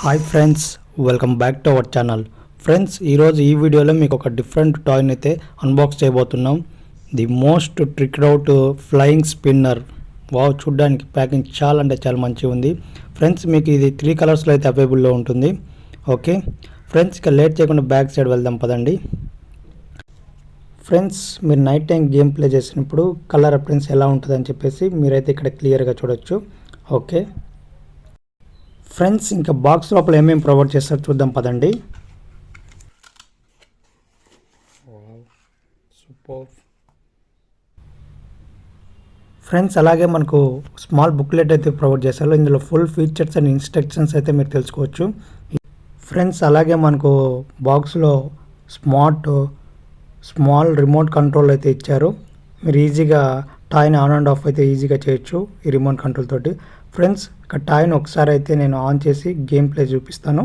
Hi friends welcome back to our channel. Friends ఈరోజు ఈ వీడియోలో మీకు ఒక డిఫరెంట్ టాయ్ని అయితే అన్బాక్స్ చేయబోతున్నాం. The most tricked out flying spinner. Wow చూడ్డానికి ప్యాకింగ్ చాలా అంటే చాలా మంచిగా ఉంది. ఫ్రెండ్స్ మీకు ఇది త్రీ కలర్స్లో అయితే అవైలబుల్లో ఉంటుంది. ఓకే? ఫ్రెండ్స్ ఇక లేట్ చేయకుండా బ్యాక్ సైడ్ వెళ్దాం పదండి. ఫ్రెండ్స్ మీరు నైట్ టైం గేమ్ ప్లే చేసినప్పుడు కలర్ అప్రెన్స్ ఎలా ఉంటుందని చెప్పేసి మీరైతే ఇక్కడ క్లియర్గా చూడొచ్చు. ఓకే? ఫ్రెండ్స్ ఇంకా బాక్స్ లోపల ఏమేమి ప్రొవైడ్ చేస్తారో చూద్దాం పదండి. ఫ్రెండ్స్ అలాగే మనకు స్మాల్ బుక్లెట్ అయితే ప్రొవైడ్ చేస్తారు ఇందులో ఫుల్ ఫీచర్స్ అండ్ ఇన్స్ట్రక్షన్స్ అయితే మీరు తెలుసుకోవచ్చు. ఫ్రెండ్స్ అలాగే మనకు బాక్స్లో స్మార్ట్ స్మాల్ రిమోట్ కంట్రోల్ అయితే ఇచ్చారు. మీరు ఈజీగా టాయిని ఆన్ అండ్ ఆఫ్ అయితే ఈజీగా చేయొచ్చు ఈ రిమోట్ కంట్రోల్ తోటి. ఫ్రెండ్స్ ఇక టాయ్ని ఒకసారి అయితే నేను ఆన్ చేసి గేమ్ ప్లే చూపిస్తాను.